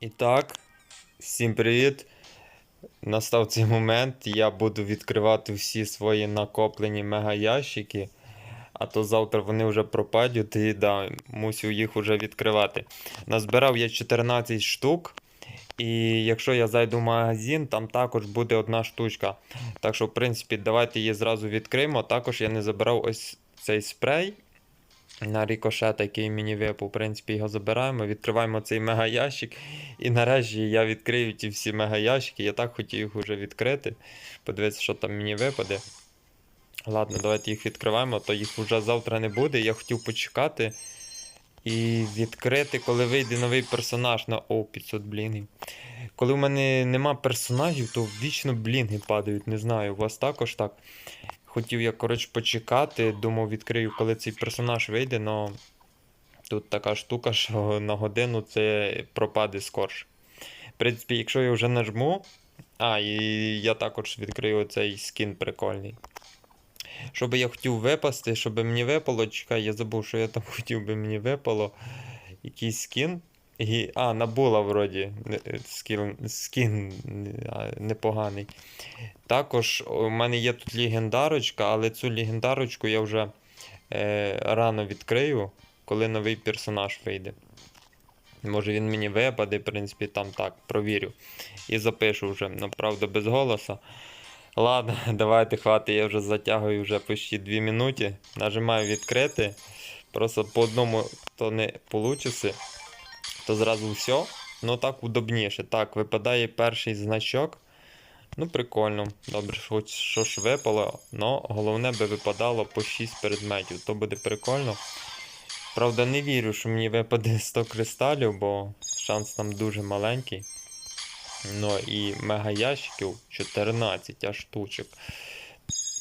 І так, всім привіт. Настав цей момент. Я буду відкривати всі свої накоплені мегаящики. А то завтра вони вже пропадуть і да, мусю їх вже відкривати. Назбирав я 14 штук. І якщо я зайду в магазин, там також буде одна штучка. Так що, в принципі, давайте її зразу відкриємо. Також я не забирав ось цей спрей на рікошет, який мені випав. В принципі, його забираємо, відкриваємо цей мегаящик. І нарешті я відкрию ті всі мегаящики. Я так хотів їх вже відкрити. Подивитися, що там мені випаде. Ладно, давайте їх відкриваємо, то їх вже завтра не буде. Я хотів почекати і відкрити, коли вийде новий персонаж на О, 500 блінгів. Коли в мене нема персонажів, то вічно блінги падають. Не знаю, у вас також так. Хотів я, коротше, почекати, думав, відкрию, коли цей персонаж вийде, але тут така штука, що на годину це пропаде скорше. В принципі, якщо я вже нажму. А, і я також відкрию цей скін прикольний. Що би я хотів випасти, щоб мені випало, чекай, я забув, що я там хотів би мені випало. Якийсь скін. І, а, набула вроді скін, скін непоганий. Також у мене є тут легендарочка, але цю легендарочку я вже е, рано відкрию, коли новий персонаж вийде. Може він мені випаде, в принципі, там так, провірю. І запишу вже, ну, правда, без голоса. Ладно, давайте хватить, я вже затягую вже почти 2 минути. Нажимаю відкрити. Просто по одному то не вийде, то зразу все. Ну так удобніше. Так, випадає перший значок. Ну, прикольно. Добре, хоч що ж випало, но головне би випадало по 6 предметів. То буде прикольно. Правда, не вірю, що мені випаде 100 кристалів, бо шанс там дуже маленький. Ну і мега ящиків 14 аж штучок.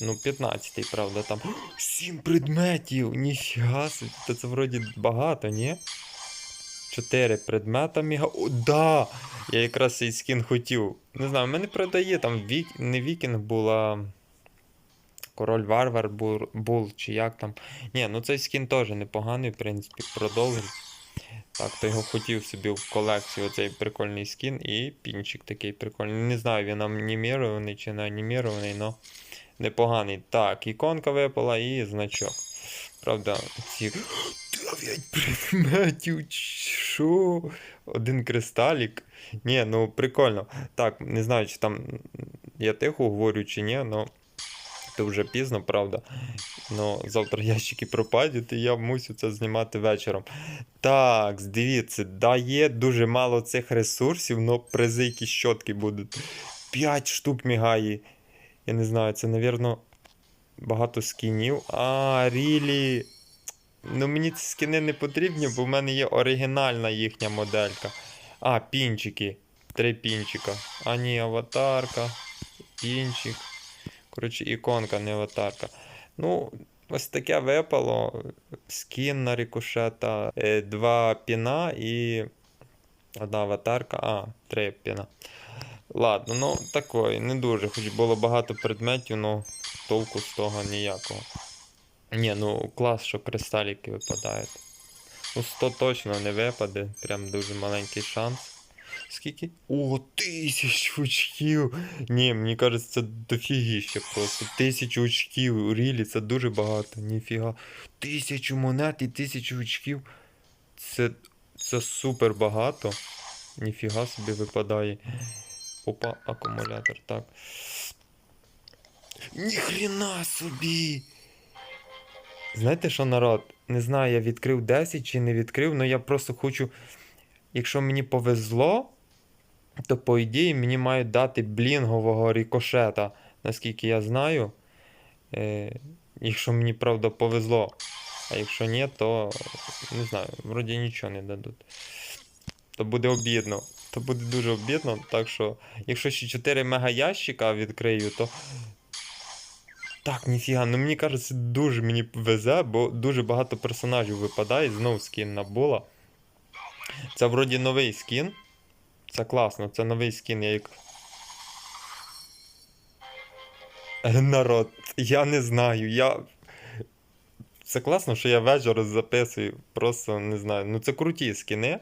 Ну, 15, правда, там. 7 предметів! Ніфіга. Це вроді багато, ні? 4 предмета міга. О, да! Я якраз цей скін хотів. Не знаю, мене продає там вік... не вікінг була. Король Варвар був, був, чи як там. Ні, ну цей скін теж непоганий, в принципі, продовжив. Так, то його хотів собі в колекцію оцей прикольний скін і пінчик такий прикольний. Не знаю, він анімірований чи не анімірований, але непоганий. Так, іконка випала і значок. Правда, ці 9 предметів. Що? Один кристалік. Ні, ну прикольно. Так, не знаю, чи там я тихо говорю, чи ні, але це вже пізно, правда. Ну, завтра ящики пропадуть, і я мусю це знімати вечором. Так, дивіться, да, є дуже мало цих ресурсів, але призи щотки будуть. 5 штук мігає. Я не знаю, це, напевно, багато скінів. А, рілі. Ну, мені ці скини не потрібні, бо в мене є оригінальна їхня моделька. А, пінчики. Три пінчика. А, ні, аватарка. Пінчик. Коротше, іконка, не аватарка. Ну, ось таке випало. Скін на рикошета, е, два піна і одна аватарка. А, три піна. Ладно, ну такої, не дуже. Хоч було багато предметів, ну толку з того ніякого. Ні, ну клас, що кристаліки випадають. Ну, 100 точно не випаде, прям дуже маленький шанс. Скільки? О, тисячу очків! Ні, мені кажеться, це дофігіще просто. Тисячу очків, у рілі, це дуже багато, ніфіга. Тисячу монет і тисячу очків. Це, це супер багато. Ніфіга собі випадає. Опа, акумулятор, так. Ніхрена собі! Знаєте що, народ? Не знаю, я відкрив 10 чи не відкрив, але я просто хочу. Якщо мені повезло, то по ідеї мені мають дати блінгового рікошета, наскільки я знаю. Е, якщо мені правда повезло. А якщо ні, то не знаю, вроді нічого не дадуть. То буде обідно. То буде дуже обідно. Так що, якщо ще 4 мега ящика відкрию, то. Так, ніфіга, ну мені кажеться, дуже мені везе, бо дуже багато персонажів випадає, знов скін набула. Це вроді новий скін. Це класно, це новий скін, я як. Народ, я не знаю, я. Це класно, що я вечір записую. Просто не знаю. Ну це круті скіни.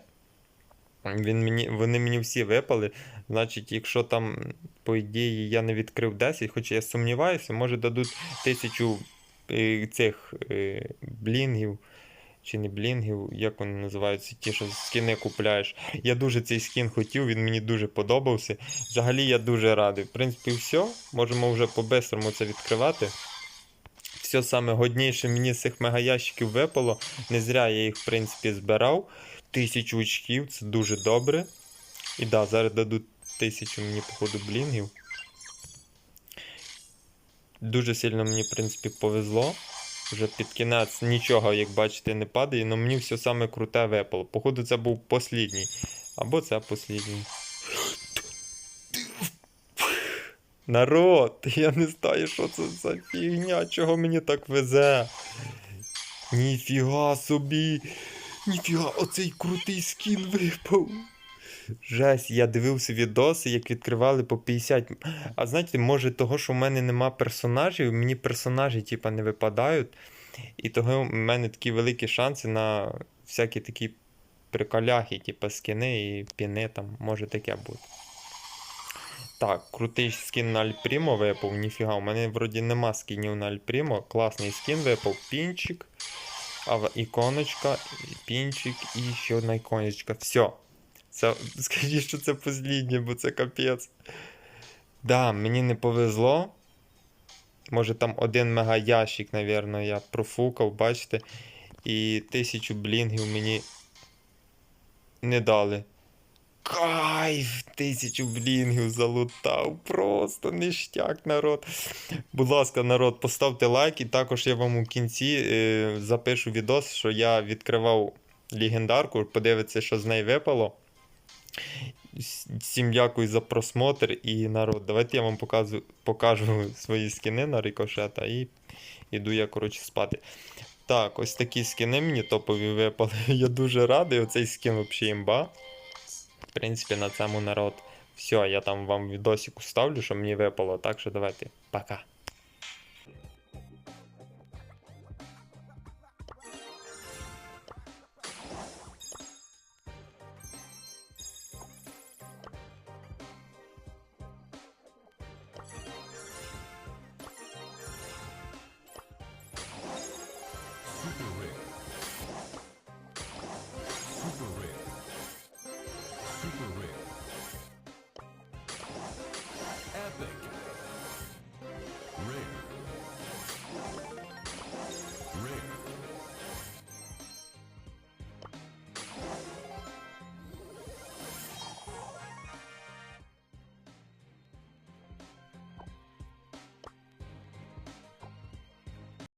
Він мені, вони мені всі випали. Значить, якщо там, по ідеї, я не відкрив 10, хоча я сумніваюся, може дадуть тисячу е, цих е, блінгів. Чи не блінгів, як вони називаються, ті, що скини купляєш. Я дуже цей скін хотів, він мені дуже подобався. Взагалі я дуже радий. В принципі, все. Можемо вже по-бистрому це відкривати. Все саме годніше мені з цих мегаящиків випало. Не зря я їх, в принципі, збирав. Тисячу очків, це дуже добре. І да, зараз дадуть тисячу мені, походу, блінгів. Дуже сильно мені, в принципі, повезло. Вже під кінець нічого, як бачите, не падає, але мені все саме круте випало. Походу, це був послідній. Або це послідній. Народ, я не знаю, що це за фігня, чого мені так везе. Ніфіга собі. Ніфіга, оцей крутий скін випав. Жесть, я дивився відоси, як відкривали по 50. А знаєте, може, того, що в мене нема персонажів, мені персонажі типа, не випадають. І того в мене такі великі шанси на всякі такі приколяхи, типа скини і піни там, може таке бути. Так, крутий скін на Альпрімо випав, ніфіга. У мене вроді нема скінів на Альпрімо. Класний скін випав, пінчик, ава- іконочка, пінчик і ще одна іконочка. Все. Це, скажіть, що це посліднє, бо це капець. Да, мені не повезло. Може там один мегаящик, напевно, я профукав, бачите. І тисячу блінгів мені не дали. Кайф! Тисячу блінгів залутав. Просто ништяк, народ. Будь ласка, народ, поставте лайк, і також я вам у кінці е, запишу відос, що я відкривав легендарку, подивитися, що з неї випало. Всім дякую за просмотр і народ. Давайте я вам показу, покажу свої скини на рикошета і іду я, коротше, спати. Так, ось такі скини мені топові випали. Я дуже радий. Оцей скін взагалі імба. В принципі, на цьому народ. Все, я там вам відосик ставлю, що мені випало. Так що давайте, пока.